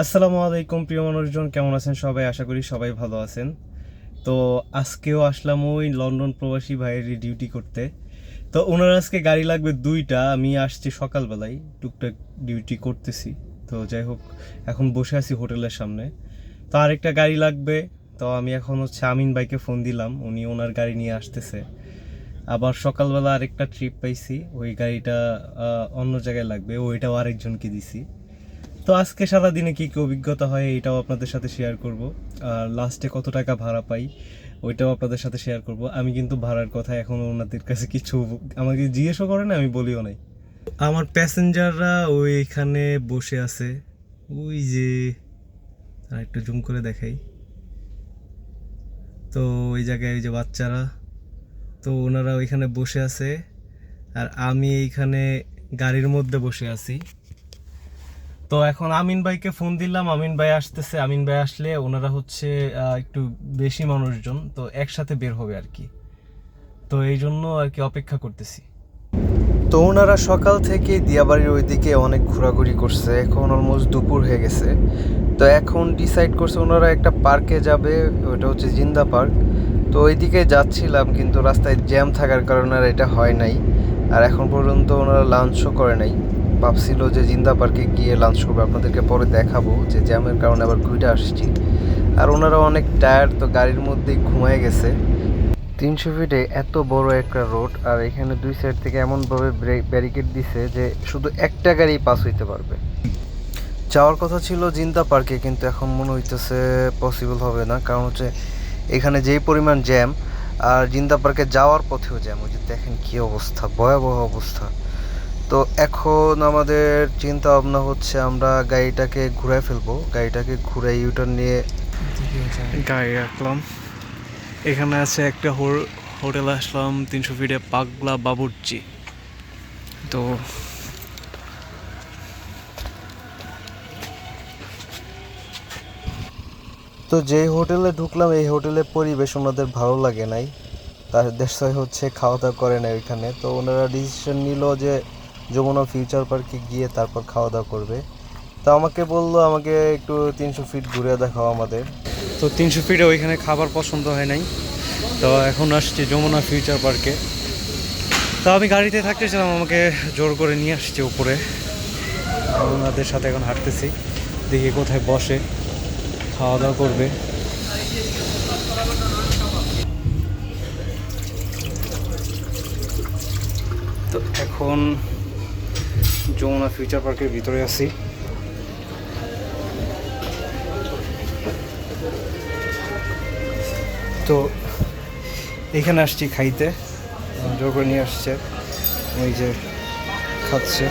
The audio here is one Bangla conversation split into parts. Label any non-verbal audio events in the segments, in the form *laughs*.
আসসালামু আলাইকুম, প্রিয় মানুষজন। কেমন আছেন সবাই? আশা করি সবাই ভালো আছেন। তো আজকেও আসলাম ওই লন্ডন প্রবাসী ভাইয়ের ডিউটি করতে। তো ওনার আজকে গাড়ি লাগবে দুইটা। আমি আসছি সকালবেলায়, টুকটাক ডিউটি করতেছি। তো যাই হোক, এখন বসে আছি হোটেলের সামনে। তো আরেকটা গাড়ি লাগবে। তো আমি এখন হচ্ছে আমিন ভাইকে ফোন দিলাম। উনি ওনার গাড়ি নিয়ে আসতেছে। আবার সকালবেলা আরেকটা ট্রিপ পাইছি। ওই গাড়িটা অন্য জায়গায় লাগবে। ওইটাও আরেকজনকে দিছি। তো আজকে সারা দিনে কি কি অভিজ্ঞতা হয় এটাও আপনাদের সাথে শেয়ার করব। আর লাস্টে কত টাকা ভাড়া পাই, ওইটাও আপনাদের সাথে শেয়ার করব। আমি কিন্তু ভাড়ার কথা এখনও ওনাদের কাছে কিছু আমাকে জিজ্ঞেসও করে না, আমি বলিও নাই। আমার প্যাসেঞ্জাররা ওইখানে বসে আছে। ওই যে, আর একটু জুম করে দেখাই। তো ওই জায়গায় ওই যে বাচ্চারা, তো ওনারা ওইখানে বসে আছে। আর আমি এইখানে গাড়ির মধ্যে বসে আছি। তো এখন আমিন ভাইকে ফোন দিলাম। আমিন ভাই আসতেছে। আমিন ভাই আসলে ওনারা হচ্ছে একটু বেশি মানুষজন, তো একসাথে বের হবে আর কি। তো এই জন্য আর কি অপেক্ষা করতেছি। তো ওনারা সকাল থেকে দিয়াবাড়ির ওইদিকে অনেক ঘোরাঘুরি করছে। এখন অলমোস্ট দুপুর হয়ে গেছে। তো এখন ডিসাইড করছে ওনারা একটা পার্কে যাবে, ওটা হচ্ছে জিন্দা পার্ক তো ওইদিকে যাচ্ছিলাম, কিন্তু রাস্তায় জ্যাম থাকার কারণে এটা হয় নাই। আর এখন পর্যন্ত ওনারা লাঞ্চও করে নাই। ভাবছিল যে জিন্দা পার্কে গিয়ে লাঞ্চ করব। আপনাদেরকে পরে দেখাবো যে জ্যামের কারণে আবার ঘুরে আসছি। আর ওনারা অনেক টায়ার্ড তো গাড়ির মধ্যেই ঘুমায় গেছে। তিনশো ফিটে এত বড় একটা রোড আর এখানে দুই সাইড থেকে এমনভাবে ব্যারিকেড দিছে যে শুধু একটা গাড়ি পাস হইতে পারবে। যাওয়ার কথা ছিল জিন্দা পার্কে, কিন্তু এখন মনে হইতেছে পসিবল হবে না। কারণ হচ্ছে এখানে যেই পরিমাণ জ্যাম আর জিন্দা পার্কে যাওয়ার পথেও জ্যাম ওই যে দেখেন কী অবস্থা, ভয়াবহ অবস্থা। তো এখন আমাদের চিন্তা ভাবনা হচ্ছে আমরা গাড়িটাকে ঘুরাই ফেলব। গাড়িটাকে ঘুরে ইউটার নিয়ে গাড়ি রাখলাম। এখানে আছে একটা হোটেল আসলাম তিনশো ফিটে পাগলা বাবুর্চি। তো তো যেই হোটেলে ঢুকলাম এই হোটেলের পরিবেশ ওনাদের ভালো লাগে নাই। তার দেশে হচ্ছে খাওয়া দাওয়া করে না ওইখানে। তো ওনারা ডিসিশন নিল যে যমুনা ফিউচার পার্কে গিয়ে তারপর খাওয়া দাওয়া করবে। তা আমাকে বলল, আমাকে একটু তিনশো ফিট ঘুরে দেখাও আমাদের। তো তিনশো ফিটে ওইখানে খাবার পছন্দ হয় নাই। তো এখন আসছি যমুনা ফিউচার পার্কে। তো আমি গাড়িতে থাকতেছিলাম, আমাকে জোর করে নিয়ে আসছে উপরে। ওনাদের সাথে এখন হাঁটতেছি, দেখি কোথায় বসে, খাওয়া দাওয়া করবে। তো এখন যমুনা ফিউচার পার্কের ভিতরে আসি তো এখানে আসছি খাইতে জোর করে নিয়ে আসছে ওই যে খাচ্ছে।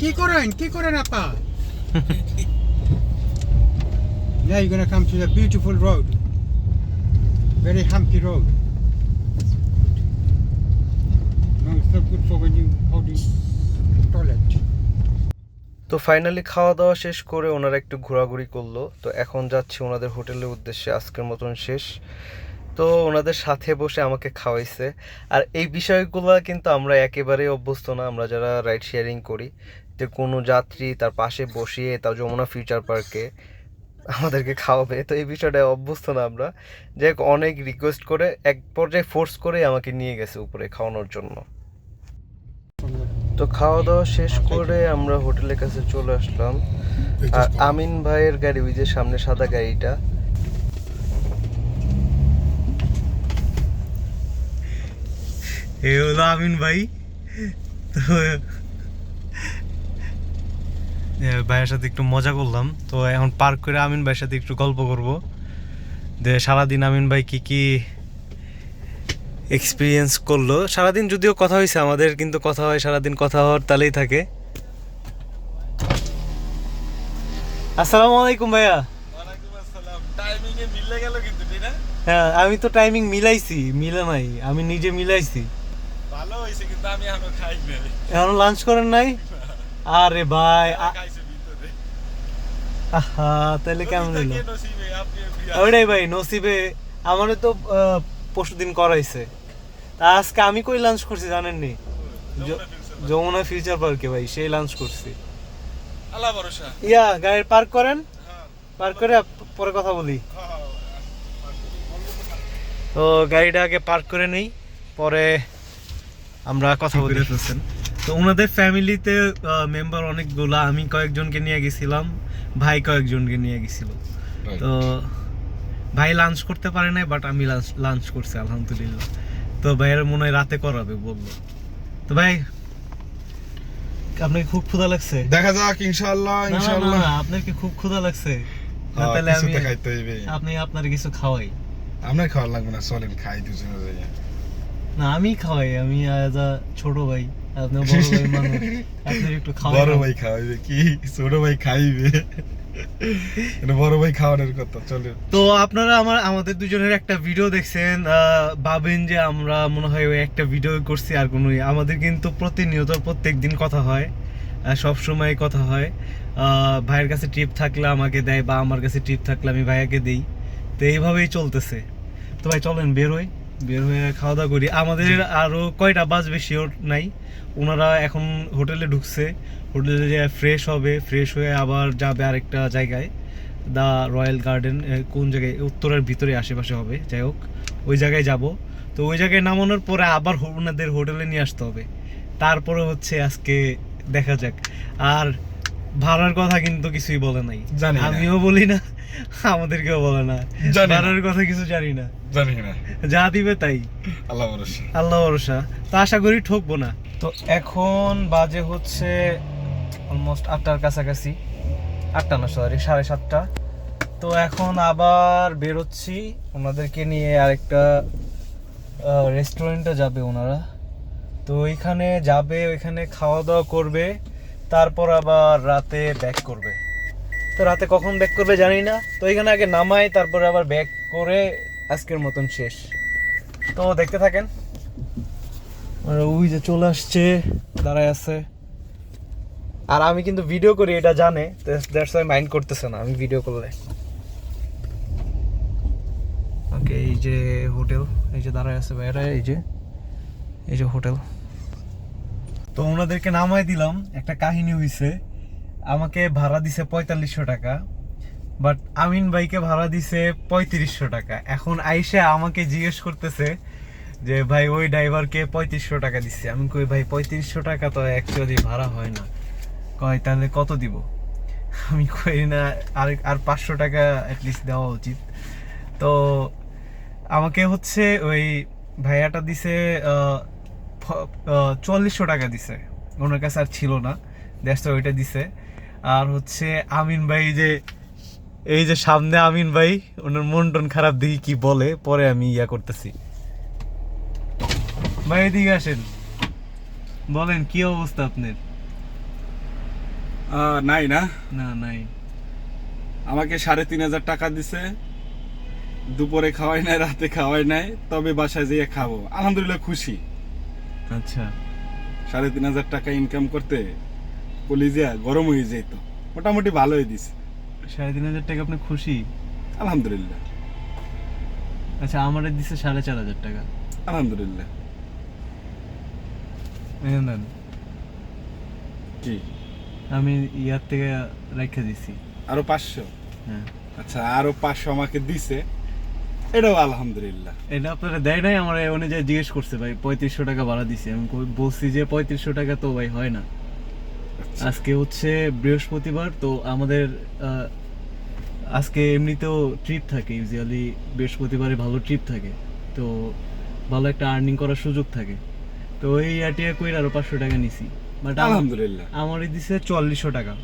কি করেন? কি করেন আপা *laughs* Now you're gonna come to the beautiful road. Very humpy road. No, it's not good for when you holding toilet. তো ফাইনালি খাওয়া দাওয়া শেষ করে ওনারা একটু ঘোরাঘুরি করল তো এখন যাচ্ছি ওনাদের হোটেলের উদ্দেশ্যে আজকের মতন শেষ তো ওনাদের সাথে বসে আমাকে খাওয়াইছে আর এই বিষয়গুলো কিন্তু আমরা একেবারেই অভ্যস্ত না আমরা যারা রাইড শেয়ারিং করি যে কোনো যাত্রী তার পাশে বসিয়ে তার যমুনা ফিউচার পার্কে আমাদেরকে খাওয়াবে। তো এই বিষয়টা অভ্যস্ত না আমরা। যে অনেক রিকোয়েস্ট করে এক পর্যায়ে ফোর্স করে আমাকে নিয়ে গেছে উপরে খাওয়ানোর জন্য। তো খাওয়া দাওয়া শেষ করে আমরা হোটেলের কাছে চলে আসলাম। আর আমিন ভাইয়ের গাড়ি ওই যে সামনে সাদা গাড়িটা। এ হলো আমিন ভাই। তো ভাইয়ের সাথে একটু মজা করলাম। তো এখন পার্ক করে আমিন ভাইয়ের সাথে একটু গল্প করব। যে সারাদিন আমিন ভাই কি কি এক্সপিরিয়েন্স করল। সারাদিন যদিও কথা হয়েছে আমাদের কিন্তু কথা হয় সারাদিন কথা হওয়ার তালেই থাকে। আসসালামু আলাইকুম ভাইয়া। হ্যাঁ আমি তো টাইমিং মিলাইছি মিলা নাই আমি নিজে মিলাইছি। ভালো হয়েছে কিন্তু আমি এখনও খাই এখনও লাঞ্চ করেন নাই? আরে ভাই আহা তাহলে কেমন হলো? ওইটাই ভাই নসিবে। আমারে তো পরশু দিন করাইছে। তা আজকে আমি কই লাঞ্চ করছি জানেননি? য- যমুনা ফিউচার পার্কে ভাই সেই লাঞ্চ করছি। ইয়া গাড়ি পার্ক করেন? পার্ক করে পরে কথা বলি। তো গাড়িটা আগে পার্ক করে নেই পরে আমরা কথা বলি। তো ওনাদের ফ্যামিলিতে মেম্বার অনেকগুলো আমি কয়েকজনকে নিয়ে গেছিলাম ভাই কয়েকজনকে নিয়ে গেছিল। তো ভাই লাঞ্চ করতে পারে নাই বাট আমি লাঞ্চ লাঞ্চ করছি আলহামদুলিল্লাহ। তো ভাইয়ের মনে হয় রাতে করাবে বলল। তো ভাই আপনাকে খুব ক্ষুধা লাগছে? দেখা যাক ইনশাআল্লাহ ইনশাআল্লাহ। আপনার কি খুব ক্ষুধা লাগছে? না, তাহলে আমি খাইতে হইবে। আপনি আপনার কিছু খাওয়াই। আপনার খাওয়া লাগবে না চলেন খাই দুজনে যাই। না আমি খাওয়াই আমি আজ ছোট ভাই। আপনি বড় ভাই মানুষ আপনার একটু খাওয়াই বড় ভাই খাওয়াইবে কি ছোট ভাই খাইবে এটা বড় ভাই খাওয়ানোর কথা চলে তো আপনারা আমার আমাদের দুজনের একটা ভিডিও দেখছেন ভাবেন যে আমরা মনে হয় ওই একটা ভিডিও করছি আর কোনো ইয়ে। আমাদের কিন্তু প্রতিনিয়ত প্রত্যেক দিন কথা হয় সব সময় কথা হয়। আহ, ভাইয়ের কাছে ট্রিপ থাকলে আমাকে দেয় বা আমার কাছে ট্রিপ থাকলে আমি ভাইয়াকে দিই। তো এইভাবেই চলতেছে। তো ভাই চলেন বের হই। বের হয়ে খাওয়া দাওয়া করি। আমাদের আরও কয়টা বাজবে শিওর নাই। ওনারা এখন হোটেলে ঢুকছে। হোটেলে যে ফ্রেশ হবে ফ্রেশ হয়ে আবার যাবে আরেকটা জায়গায়। দ্য রয়্যাল গার্ডেন কোন জায়গায়? উত্তরের ভিতরে আশেপাশে হবে যাই হোক। ওই জায়গায় যাব। তো ওই জায়গায় নামানোর পরে আবার ওনাদের হোটেলে নিয়ে আসতে হবে। তারপরে হচ্ছে আজকে দেখা যাক। আর ভাড়ার কথা কিন্তু কিছুই বলে নাই। জানি আমিও বলি না। আমাদেরকেও বলে না। না। কথা কিছু জানি না। জানি না। যা দিবে তাই। আল্লাহ ভরসা। আল্লাহ ভরসা। তো আশা করি ঠকবো না। তো এখন বাজে হচ্ছে অলমোস্ট আটটার কাছাকাছি। আটটা না সরি সাড়ে সাতটা। তো এখন আবার বেরোচ্ছি। ওনাদেরকে নিয়ে আরেকটা রেস্টুরেন্টে যাবে ওনারা। তো ওইখানে যাবে ওইখানে খাওয়া দাওয়া করবে তারপর আবার রাতে ব্যাক করবে। তো রাতে কখন ব্যাক করবে জানি না। তো এখানে আগে নামাই, তারপরে আবার ব্যাক করে আজকের মতন শেষ। তো দেখতে থাকেন। আর ওই যে চলে আসছে, দাঁড়ায় আছে। আর আমি কিন্তু ভিডিও করি, এটা জানে। দ্যাটস ওয়াই মাইন্ড করতেছে না, আমি ভিডিও করলে। ওকে, এই যে হোটেল, এই যে দাঁড়ায় আছে ভাইরা এই যে এই যে হোটেল। তো ওনাদেরকে নামাই দিলাম, একটা কাহিনী হইছে। আমাকে ভাড়া দিছে পঁয়তাল্লিশশো টাকা বাট আমিন ভাইকে ভাড়া দিছে পঁয়ত্রিশশো টাকা। এখন আইসা আমাকে জিজ্ঞেস করতেছে যে, ভাই, ওই ড্রাইভারকে পঁয়ত্রিশশো টাকা দিচ্ছে আমি কই, ভাই, পঁয়ত্রিশশো টাকা তো অ্যাকচুয়ালি ভাড়া হয় না। কয়, তাহলে কত দিব? আমি কই, না, আর আর পাঁচশো টাকা অ্যাটলিস্ট দেওয়া উচিত। তো আমাকে হচ্ছে ওই ভাইয়াটা দিছে চুয়াল্লিশশো টাকা দিছে। ওনার কাছে আর ছিল না। দেশটা ওইটা দিছে। আর হচ্ছে আমিন ভাই যে এই যে সামনে আমিন ভাই ওনার মন টন খারাপ দেখি কি বলে পরে আমি ইয়া করতেছি। ভাই এদিকে আসেন। বলেন কি অবস্থা আপনার? নাই না? না নাই। আমাকে সাড়ে তিন হাজার টাকা দিছে। দুপুরে খাওয়াই নাই রাতে খাওয়াই নাই তবে বাসায় যেয়ে খাব। আলহামদুলিল্লাহ খুশি। আচ্ছা। সাড়ে তিন হাজার টাকা ইনকাম করতে কলিজিয়া গরম হয়ে যেত মোটামুটি ভালোই দিছে। সাড়ে তিন হাজার টাকা আপনি খুশি? আলহামদুলিল্লাহ। আচ্ছা আমার দিছে সাড়ে চার হাজার টাকা। আলহামদুলিল্লাহ। নেন, কি? আমি ইয়ার থেকে রেখে দিছি। আরও পাঁচশো? হ্যাঁ। আচ্ছা আরও পাঁচশো আমাকে দিছে। এটাও আলহামদুলিল্লাহ। এটা আপনারা দেয় নাই আমার অনুযায়ী জিজ্ঞেস করছে ভাই পঁয়ত্রিশশো টাকা ভাড়া দিছি। আমি বলছি যে পঁয়ত্রিশশো টাকা তো ভাই হয় না। আজকে হচ্ছে বৃহস্পতিবার তো আমাদের আজকে এমনিতেও ট্রিপ থাকে ইউজুয়ালি বৃহস্পতিবারে ভালো ট্রিপ থাকে তো ভালো একটা আর্নিং করার সুযোগ থাকে। তো ওই আটিয়া কইর আরও পাঁচশো টাকা নিছি। বাট আলহামদুলিল্লাহ। আমারই দিছে চুয়াল্লিশশো টাকা।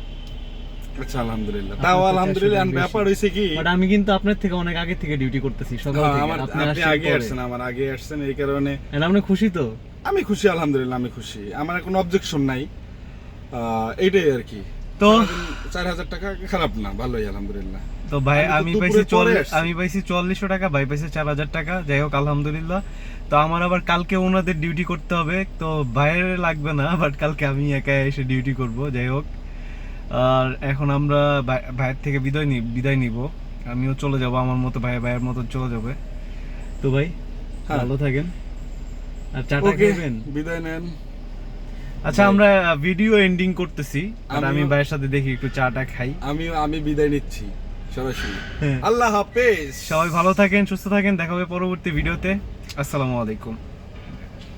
আচ্ছা আলহামদুলিল্লাহ। তাও আলহামদুলিল্লাহ ব্যাপার হয়েছে কি বাট আমি কিন্তু আপনার থেকে অনেক আগে থেকে ডিউটি করতেছি সকাল থেকে। আমার আপনি আগে। আসছেন আমার আগে আসছেন এই কারণে আপনি খুশি তো? আমি খুশি আলহামদুলিল্লাহ আমি খুশি। আমার কোনো অবজেকশন নাই। এইটাই আর কি। তো চার হাজার টাকা খারাপ না ভালোই আলহামদুলিল্লাহ। তো ভাই আমি পাইছি পরে আমি পাইছি চুয়াল্লিশশো টাকা ভাই পাইছে চার হাজার টাকা। যাই হোক আলহামদুলিল্লাহ। তো আমার আবার কালকে ওনাদের ডিউটি করতে হবে। তো ভাইয়ের লাগবে না বাট কালকে আমি একা এসে ডিউটি করব যাই হোক। আর এখন আমরা ভাইয়ের থেকে বিদায় নি বিদায় নিব। আমিও চলে যাব আমার মতো ভাই ভাইয়ের মতো চলে যাবে। তো ভাই হ্যাঁ। ভালো থাকেন। আর চাটা বিদায় নেন। আচ্ছা আমরা ভিডিও এন্ডিং করতেছি আর আমি ভাইয়ের সাথে দেখি একটু চাটা খাই। আমি আমি বিদায় নিচ্ছি সরাসরি। হ্যাঁ। আল্লাহ হাফেজ। সবাই ভালো থাকেন সুস্থ থাকেন দেখা হবে পরবর্তী ভিডিওতে আসসালামু আলাইকুম।